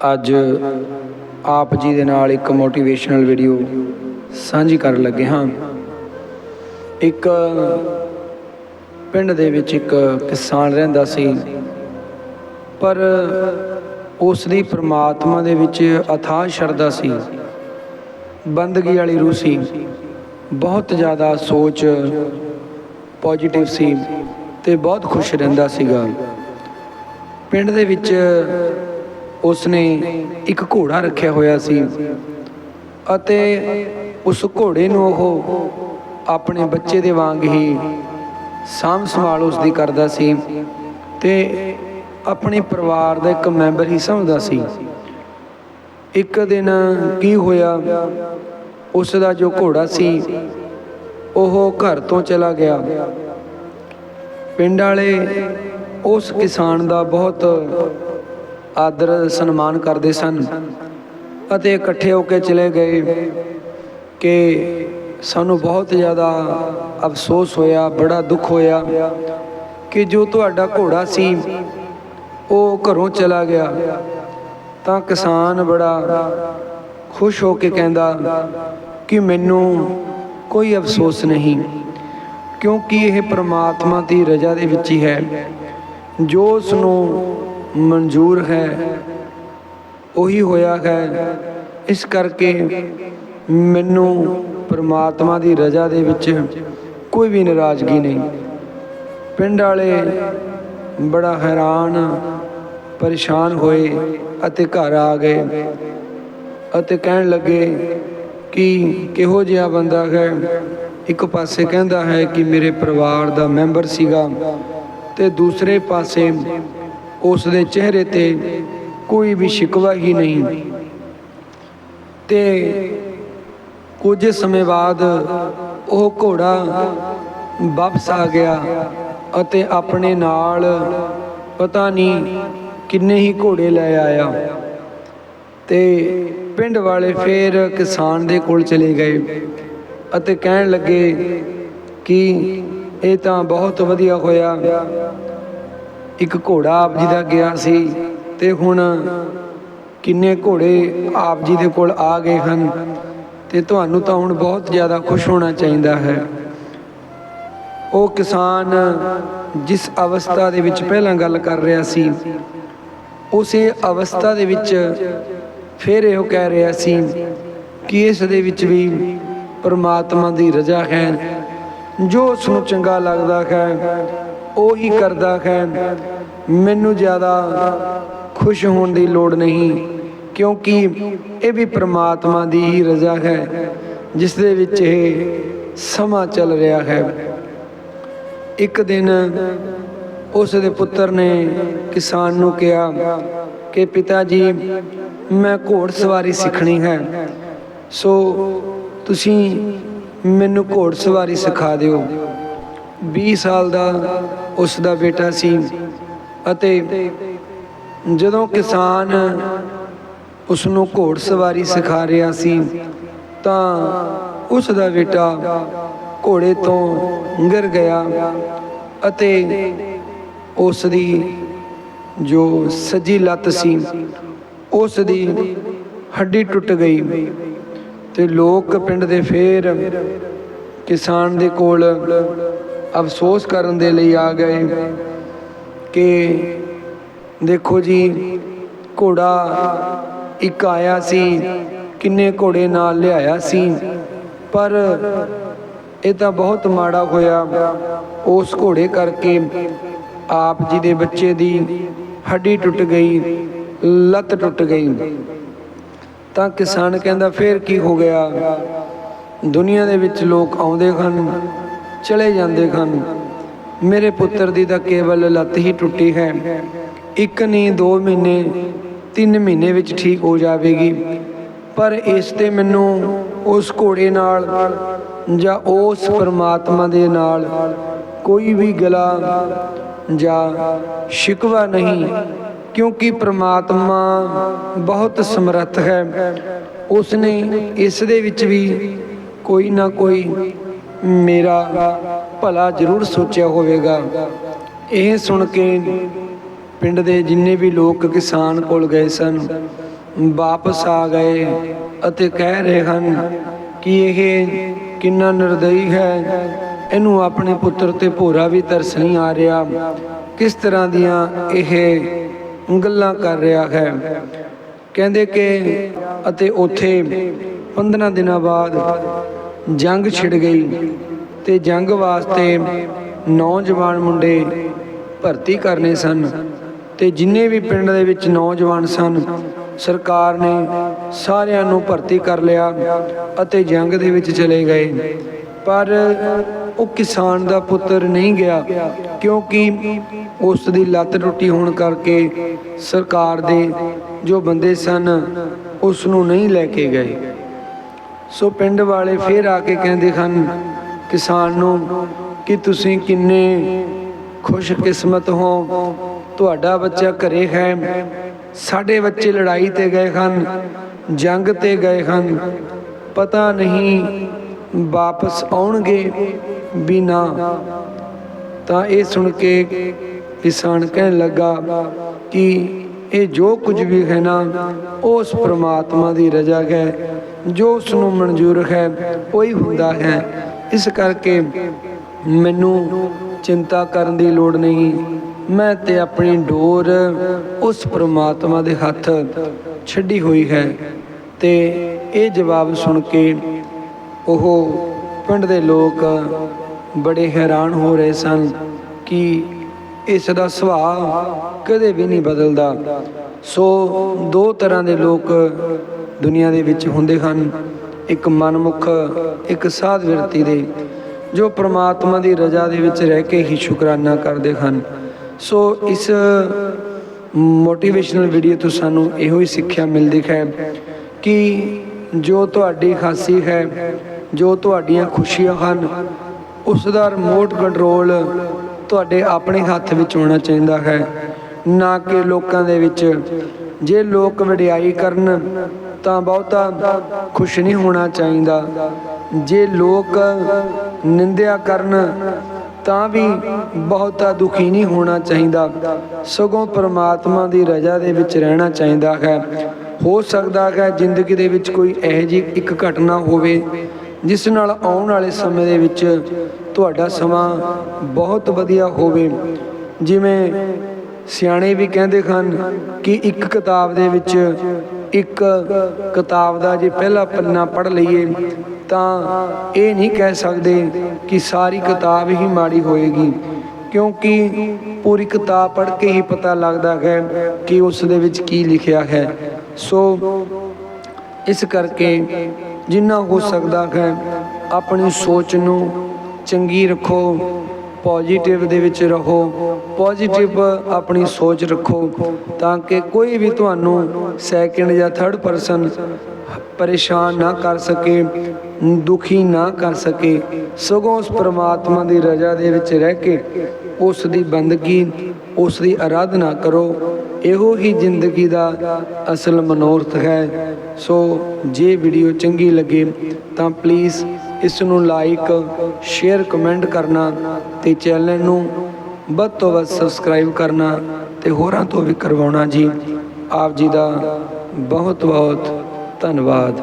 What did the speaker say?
ਅੱਜ ਆਪ ਜੀ ਦੇ ਨਾਲ ਇੱਕ ਮੋਟੀਵੇਸ਼ਨਲ ਵੀਡੀਓ ਸਾਂਝੀ ਕਰਨ ਲੱਗੇ ਹਾਂ। ਇੱਕ ਪਿੰਡ ਦੇ ਵਿੱਚ ਇੱਕ ਕਿਸਾਨ ਰਹਿੰਦਾ ਸੀ, ਪਰ ਉਸ ਦੀ ਪ੍ਰਮਾਤਮਾ ਦੇ ਵਿੱਚ ਅਥਾਹ ਸ਼ਰਧਾ ਸੀ, ਬੰਦਗੀ ਵਾਲੀ ਰੂਹ ਸੀ, ਬਹੁਤ ਜ਼ਿਆਦਾ ਸੋਚ ਪੋਜੀਟਿਵ ਸੀ ਤੇ ਬਹੁਤ ਖੁਸ਼ ਰਹਿੰਦਾ ਸੀਗਾ। ਪਿੰਡ ਦੇ ਵਿੱਚ ਉਸਨੇ ਇੱਕ ਘੋੜਾ ਰੱਖਿਆ ਹੋਇਆ ਸੀ ਅਤੇ ਉਸ ਘੋੜੇ ਨੂੰ ਉਹ ਆਪਣੇ ਬੱਚੇ ਦੇ ਵਾਂਗ ਹੀ ਸਾਂਭ ਸੰਭਾਲ ਉਸ ਦੀ ਕਰਦਾ ਸੀ ਤੇ ਆਪਣੇ ਪਰਿਵਾਰ ਦਾ ਇੱਕ ਮੈਂਬਰ ਹੀ ਸਮਝਦਾ ਸੀ। ਇੱਕ ਦਿਨ ਕੀ ਹੋਇਆ, ਉਸ ਦਾ ਜੋ ਘੋੜਾ ਸੀ, ਉਹ ਘਰ ਤੋਂ ਚਲਾ ਗਿਆ। ਪਿੰਡ ਵਾਲੇ ਉਸ ਕਿਸਾਨ ਦਾ ਬਹੁਤ ਆਦਰ ਸਨਮਾਨ ਕਰਦੇ ਸਨ ਅਤੇ ਇਕੱਠੇ ਹੋ ਕੇ ਚਲੇ ਗਏ ਕਿ ਸਾਨੂੰ ਬਹੁਤ ਜ਼ਿਆਦਾ ਅਫਸੋਸ ਹੋਇਆ, ਬੜਾ ਦੁੱਖ ਹੋਇਆ ਕਿ ਜੋ ਤੁਹਾਡਾ ਘੋੜਾ ਸੀ, ਉਹ ਘਰੋਂ ਚਲਾ ਗਿਆ। ਤਾਂ ਕਿਸਾਨ ਬੜਾ ਖੁਸ਼ ਹੋ ਕੇ ਕਹਿੰਦਾ ਕਿ ਮੈਨੂੰ ਕੋਈ ਅਫਸੋਸ ਨਹੀਂ, ਕਿਉਂਕਿ ਇਹ ਪ੍ਰਮਾਤਮਾ ਦੀ ਰਜ਼ਾ ਦੇ ਵਿੱਚ ਹੀ ਹੈ। ਜੋ ਉਸ ਨੂੰ ਮਨਜ਼ੂਰ ਹੈ। ਉਹੀ ਹੋਇਆ ਹੈ। ਇਸ ਕਰਕੇ ਮੈਨੂੰ ਪਰਮਾਤਮਾ ਦੀ ਰਜ਼ਾ ਦੇ ਵਿੱਚ ਕੋਈ ਵੀ ਨਾਰਾਜ਼ਗੀ ਨਹੀਂ। ਪਿੰਡ ਵਾਲੇ ਬੜਾ ਹੈਰਾਨ, ਪਰੇਸ਼ਾਨ ਹੋਏ ਅਤੇ ਘਰ ਆ ਗਏ ਅਤੇ ਕਹਿਣ ਲੱਗੇ ਕਿ ਕਿਹੋ ਜਿਹਾ ਬੰਦਾ ਹੈ। ਇੱਕ ਪਾਸੇ ਕਹਿੰਦਾ ਹੈ ਕਿ ਮੇਰੇ ਪਰਿਵਾਰ ਦਾ ਮੈਂਬਰ ਸੀਗਾ ਤੇ ਦੂਸਰੇ ਪਾਸੇ ਉਸ ਦੇ ਚਿਹਰੇ ਤੇ ਕੋਈ ਵੀ ਸ਼ਿਕਵਾ ਹੀ ਨਹੀਂ। ਤੇ ਕੁਝ ਸਮੇਂ ਬਾਅਦ ਉਹ ਘੋੜਾ ਵਾਪਸ ਆ ਗਿਆ ਅਤੇ ਆਪਣੇ ਨਾਲ ਪਤਾ ਨਹੀਂ ਕਿੰਨੇ ਹੀ ਘੋੜੇ ਲੈ ਆਇਆ। ਤੇ ਪਿੰਡ ਵਾਲੇ ਫੇਰ ਕਿਸਾਨ ਦੇ ਕੋਲ ਚਲੇ ਗਏ ਅਤੇ ਕਹਿਣ ਲੱਗੇ ਕਿ ਇਹ ਤਾਂ ਬਹੁਤ ਵਧੀਆ ਹੋਇਆ। ਇੱਕ ਘੋੜਾ ਆਪ ਜੀ ਦਾ ਗਿਆ ਸੀ ਤੇ ਹੁਣ ਕਿੰਨੇ ਘੋੜੇ ਆਪ ਜੀ ਦੇ ਕੋਲ ਆ ਗਏ ਹਨ ਤੇ ਤੁਹਾਨੂੰ ਤਾਂ ਹੁਣ ਬਹੁਤ ਜ਼ਿਆਦਾ ਖੁਸ਼ ਹੋਣਾ ਚਾਹੀਦਾ ਹੈ। ਉਹ ਕਿਸਾਨ ਜਿਸ ਅਵਸਥਾ ਦੇ ਵਿੱਚ ਪਹਿਲਾਂ ਗੱਲ ਕਰ ਰਿਹਾ ਸੀ, ਉਸੇ ਅਵਸਥਾ ਦੇ ਵਿੱਚ ਫਿਰ ਇਹੋ ਕਹਿ ਰਿਹਾ ਸੀ ਕਿ ਇਸ ਦੇ ਵਿੱਚ ਵੀ ਪਰਮਾਤਮਾ ਦੀ ਰਜ਼ਾ ਹੈ, ਜੋ ਉਸ ਨੂੰ ਚੰਗਾ ਲੱਗਦਾ ਹੈ ਉਹੀ ਕਰਦਾ ਹੈ ਮੈਨੂੰ ਜ਼ਿਆਦਾ ਖੁਸ਼ ਹੋਣ ਦੀ ਲੋੜ ਨਹੀਂ, ਕਿਉਂਕਿ ਇਹ ਵੀ ਪ੍ਰਮਾਤਮਾ ਦੀ ਹੀ ਰਜ਼ਾ ਹੈ, ਜਿਸ ਦੇ ਵਿੱਚ ਇਹ ਸਮਾਂ ਚੱਲ ਰਿਹਾ ਹੈ। ਇੱਕ ਦਿਨ ਉਸ ਦੇ ਪੁੱਤਰ ਨੇ ਕਿਸਾਨ ਨੂੰ ਕਿਹਾ ਕਿ ਪਿਤਾ ਜੀ ਮੈਂ ਘੋੜ ਸਵਾਰੀ ਸਿੱਖਣੀ ਹੈ। ਸੋ ਤੁਸੀਂ ਮੈਨੂੰ ਘੋੜ ਸਵਾਰੀ ਸਿਖਾ ਦਿਓ। 20 ਸਾਲ ਦਾ ਉਸ ਦਾ ਬੇਟਾ ਸੀ। ਅਤੇ ਜਦੋਂ ਕਿਸਾਨ ਉਸ ਨੂੰ ਘੋੜ ਸਵਾਰੀ ਸਿਖਾ ਰਿਹਾ ਸੀ, ਤਾਂ ਉਸ ਦਾ ਬੇਟਾ ਘੋੜੇ ਤੋਂ ਗਿਰ ਗਿਆ ਅਤੇ ਉਸ ਦੀ ਜੋ ਸੱਜੀ ਲੱਤ ਸੀ, ਉਸ ਦੀ ਹੱਡੀ ਟੁੱਟ ਗਈ ਤੇ ਲੋਕ ਪਿੰਡ ਦੇ ਫੇਰ ਕਿਸਾਨ ਦੇ ਕੋਲ ਅਫਸੋਸ ਕਰਨ ਦੇ ਲਈ ਆ ਗਏ ਕਿ ਦੇਖੋ ਜੀ, ਘੋੜਾ ਇੱਕ ਆਇਆ ਸੀ, ਕਿੰਨੇ ਘੋੜੇ ਨਾਲ ਲਿਆਇਆ ਸੀ, ਪਰ ਇਹ ਤਾਂ ਬਹੁਤ ਮਾੜਾ ਹੋਇਆ। ਉਸ ਘੋੜੇ ਕਰਕੇ ਆਪ ਜੀ ਦੇ ਬੱਚੇ ਦੀ ਹੱਡੀ ਟੁੱਟ ਗਈ, ਲੱਤ ਟੁੱਟ ਗਈ। ਤਾਂ ਕਿਸਾਨ ਕਹਿੰਦਾ, ਫੇਰ ਕੀ ਹੋ ਗਿਆ? ਦੁਨੀਆ ਦੇ ਵਿੱਚ ਲੋਕ ਆਉਂਦੇ ਹਨ। ਚਲੇ ਜਾਂਦੇ ਹਨ। ਮੇਰੇ ਪੁੱਤਰ ਦੀ ਤਾਂ ਕੇਵਲ ਲੱਤ ਹੀ ਟੁੱਟੀ ਹੈ। ਇੱਕ ਨਹੀਂ ਦੋ ਮਹੀਨੇ, ਤਿੰਨ ਮਹੀਨੇ ਵਿੱਚ ਠੀਕ ਹੋ ਜਾਵੇਗੀ। ਪਰ ਇਸ ਤੇ ਮੈਨੂੰ ਉਸ ਘੋੜੇ ਨਾਲ ਜਾਂ ਉਸ ਪਰਮਾਤਮਾ ਦੇ ਨਾਲ ਕੋਈ ਵੀ ਗਲਾ ਜਾਂ ਸ਼ਿਕਵਾ ਨਹੀਂ, ਕਿਉਂਕਿ ਪ੍ਰਮਾਤਮਾ ਬਹੁਤ ਸਮਰੱਥ ਹੈ। ਉਸ ਨੇ ਇਸ ਦੇ ਵਿੱਚ ਵੀ ਕੋਈ ਨਾ ਕੋਈ ਮੇਰਾ ਭਲਾ ਜ਼ਰੂਰ ਸੋਚਿਆ ਹੋਵੇਗਾ। ਇਹ ਸੁਣ ਕੇ ਪਿੰਡ ਦੇ ਜਿੰਨੇ ਵੀ ਲੋਕ ਕਿਸਾਨ ਕੋਲ ਗਏ ਸਨ, ਵਾਪਸ ਆ ਗਏ ਅਤੇ ਕਹਿ ਰਹੇ ਹਨ ਕਿ ਇਹ ਕਿੰਨਾ ਨਿਰਦਈ ਹੈ, ਇਹਨੂੰ ਆਪਣੇ ਪੁੱਤਰ ਤੇ ਭੋਰਾ ਵੀ ਤਰਸ ਨਹੀਂ ਆ ਰਿਹਾ। ਕਿਸ ਤਰ੍ਹਾਂ ਦੀਆਂ ਇਹ ਗੱਲਾਂ ਕਰ ਰਿਹਾ ਹੈ। ਕਹਿੰਦੇ ਕਿ ਅਤੇ ਉੱਥੇ 15 ਦਿਨਾਂ ਬਾਅਦ ਜੰਗ ਛਿੜ ਗਈ ਤੇ ਜੰਗ ਵਾਸਤੇ ਨੌਜਵਾਨ ਮੁੰਡੇ ਭਰਤੀ ਕਰਨੇ ਸਨ ਤੇ ਜਿੰਨੇ ਵੀ ਪਿੰਡ ਦੇ ਵਿੱਚ ਨੌਜਵਾਨ ਸਨ, ਸਰਕਾਰ ਨੇ ਸਾਰਿਆਂ ਨੂੰ ਭਰਤੀ ਕਰ ਲਿਆ ਅਤੇ ਜੰਗ ਦੇ ਵਿੱਚ ਚਲੇ ਗਏ। ਪਰ ਉਹ ਕਿਸਾਨ ਦਾ ਪੁੱਤਰ ਨਹੀਂ ਗਿਆ ਕਿਉਂਕਿ ਉਸ ਦੀ ਲੱਤ ਟੁੱਟੀ ਹੋਣ ਕਰਕੇ ਸਰਕਾਰ ਦੇ ਜੋ ਬੰਦੇ ਸਨ, ਉਸ ਨੂੰ ਨਹੀਂ ਲੈ ਕੇ ਗਏ। ਸੋ ਪਿੰਡ ਵਾਲੇ ਫੇਰ ਆ ਕੇ ਕਹਿੰਦੇ ਹਨ, ਕਿਸਾਨ ਨੂੰ, ਕਿ ਤੁਸੀਂ ਕਿੰਨੇ ਖੁਸ਼ਕਿਸਮਤ ਹੋ। ਤੁਹਾਡਾ ਬੱਚਾ ਘਰੇ ਹੈ। ਸਾਡੇ ਬੱਚੇ ਲੜਾਈ ਤੇ ਗਏ ਹਨ, ਜੰਗ ਤੇ ਗਏ ਹਨ। ਪਤਾ ਨਹੀਂ ਵਾਪਸ ਆਉਣਗੇ ਵੀ ਨਾ। ਤਾਂ ਇਹ ਸੁਣ ਕੇ ਕਿਸਾਨ ਕਹਿਣ ਲੱਗਾ ਕਿ ਇਹ ਜੋ ਕੁਝ ਵੀ ਹੈ ਨਾ ਉਸ ਪ੍ਰਮਾਤਮਾ ਦੀ ਰਜ਼ਾ ਹੈ। ਜੋ ਉਸ ਨੂੰ ਮਨਜ਼ੂਰ ਹੈ, ਉਹੀ ਹੁੰਦਾ ਹੈ। ਇਸ ਕਰਕੇ ਮੈਨੂੰ ਚਿੰਤਾ ਕਰਨ ਦੀ ਲੋੜ ਨਹੀਂ। ਮੈਂ ਤੇ ਆਪਣੀ ਡੋਰ ਉਸ ਪ੍ਰਮਾਤਮਾ ਦੇ ਹੱਥ ਛੱਡੀ ਹੋਈ ਹੈ ਤੇ ਇਹ ਜਵਾਬ ਸੁਣ ਕੇ ਉਹ ਪਿੰਡ ਦੇ ਲੋਕ ਬੜੇ ਹੈਰਾਨ ਹੋ ਰਹੇ ਸਨ ਕਿ ਇਸ ਦਾ ਸੁਭਾਅ ਕਦੇ ਵੀ ਨਹੀਂ ਬਦਲਦਾ। ਸੋ ਦੋ ਤਰ੍ਹਾਂ ਦੇ ਲੋਕ ਦੁਨੀਆ ਦੇ ਵਿੱਚ ਹੁੰਦੇ ਹਨ। ਇੱਕ ਮਨਮੁਖ, ਇੱਕ ਸਾਧ ਵਿਰਤੀ ਦੇ, ਜੋ ਪ੍ਰਮਾਤਮਾ ਦੀ ਰਜ਼ਾ ਦੇ ਵਿੱਚ ਰਹਿ ਕੇ ਹੀ ਸ਼ੁਕਰਾਨਾ ਕਰਦੇ ਹਨ। ਸੋ ਇਸ ਮੋਟੀਵੇਸ਼ਨਲ ਵੀਡੀਓ ਤੋਂ ਸਾਨੂੰ ਇਹੋ ਹੀ ਸਿੱਖਿਆ ਮਿਲਦੀ ਹੈ ਕਿ ਜੋ ਤੁਹਾਡੀ ਖਾਸੀ ਹੈ, ਜੋ ਤੁਹਾਡੀਆਂ ਖੁਸ਼ੀਆਂ ਹਨ, ਉਸ ਦਾ ਰਿਮੋਟ ਕੰਟਰੋਲ ਤੁਹਾਡੇ ਆਪਣੇ ਹੱਥ ਵਿੱਚ ਹੋਣਾ ਚਾਹੀਦਾ ਹੈ। ਨਾ ਕਿ ਲੋਕਾਂ ਦੇ ਵਿੱਚ। ਜੇ ਲੋਕ ਵਡਿਆਈ ਕਰਨ ਤਾਂ ਬਹੁਤਾ ਖੁਸ਼ ਨਹੀਂ ਹੋਣਾ ਚਾਹੀਦਾ। ਜੇ ਲੋਕ ਨਿੰਦਿਆ ਕਰਨ, ਤਾਂ ਵੀ ਬਹੁਤਾ ਦੁਖੀ ਨਹੀਂ ਹੋਣਾ ਚਾਹੀਦਾ। ਸਗੋਂ ਪ੍ਰਮਾਤਮਾ ਦੀ ਰਜ਼ਾ ਦੇ ਵਿੱਚ ਰਹਿਣਾ ਚਾਹੀਦਾ ਹੈ। ਹੋ ਸਕਦਾ ਹੈ ਜ਼ਿੰਦਗੀ ਦੇ ਵਿੱਚ ਕੋਈ ਇਹੋ ਜਿਹੀ ਇੱਕ ਘਟਨਾ ਹੋਵੇ, ਜਿਸ ਨਾਲ ਆਉਣ ਵਾਲੇ ਸਮੇਂ ਦੇ ਵਿੱਚ ਤੁਹਾਡਾ ਸਮਾਂ ਬਹੁਤ ਵਧੀਆ ਹੋਵੇ। ਜਿਵੇਂ ਸਿਆਣੇ ਵੀ ਕਹਿੰਦੇ ਹਨ ਕਿ ਇੱਕ ਕਿਤਾਬ ਦੇ ਵਿੱਚ ਇੱਕ ਕਿਤਾਬ ਦਾ ਜੇ ਪਹਿਲਾ ਪੰਨਾ ਪੜ੍ਹ ਲਈਏ, ਤਾਂ ਇਹ ਨਹੀਂ ਕਹਿ ਸਕਦੇ ਕਿ ਸਾਰੀ ਕਿਤਾਬ ਹੀ ਮਾੜੀ ਹੋਏਗੀ। ਕਿਉਂਕਿ ਪੂਰੀ ਕਿਤਾਬ ਪੜ੍ਹ ਕੇ ਹੀ ਪਤਾ ਲੱਗਦਾ ਹੈ ਕਿ ਉਸ ਦੇ ਵਿੱਚ ਕੀ ਲਿਖਿਆ ਹੈ। ਸੋ ਇਸ ਕਰਕੇ ਜਿੰਨਾ ਹੋ ਸਕਦਾ ਹੈ, ਆਪਣੀ ਸੋਚ ਨੂੰ ਚੰਗੀ ਰੱਖੋ ਪੋਜ਼ਿਟਿਵ ਦੇ ਵਿੱਚ ਰਹੋ, ਪੋਜ਼ਿਟਿਵ ਆਪਣੀ ਸੋਚ ਰੱਖੋ ਤਾਂ ਕਿ ਕੋਈ ਵੀ ਤੁਹਾਨੂੰ ਸੈਕਿੰਡ ਜਾਂ ਥਰਡ ਪਰਸਨ ਪਰੇਸ਼ਾਨ ਨਾ ਕਰ ਸਕੇ, ਦੁਖੀ ਨਾ ਕਰ ਸਕੇ, ਸਗੋਂ ਉਸ ਪ੍ਰਮਾਤਮਾ ਦੀ ਰਜ਼ਾ ਦੇ ਵਿੱਚ ਰਹਿ ਕੇ ਉਸ ਦੀ ਬੰਦਗੀ, ਉਸ ਦੀ ਆਰਾਧਨਾ ਕਰੋ। ਇਹੋ ਹੀ ਜ਼ਿੰਦਗੀ ਦਾ ਅਸਲ ਮਨੋਰਥ ਹੈ। ਸੋ ਜੇ ਵੀਡੀਓ ਚੰਗੀ ਲੱਗੇ ਤਾਂ ਪਲੀਜ਼ ਇਸ ਨੂੰ ਲਾਈਕ ਸ਼ੇਅਰ ਕਮੈਂਟ ਕਰਨਾ ਤੇ ਚੈਨਲ ਨੂੰ ਵੱਧ ਤੋਂ ਵੱਧ ਸਬਸਕ੍ਰਾਈਬ ਕਰਨਾ ਤੇ ਹੋਰਾਂ ਤੋਂ ਵੀ ਕਰਵਾਉਣਾ ਜੀ। ਆਪ ਜੀ ਦਾ ਬਹੁਤ ਬਹੁਤ ਧੰਨਵਾਦ।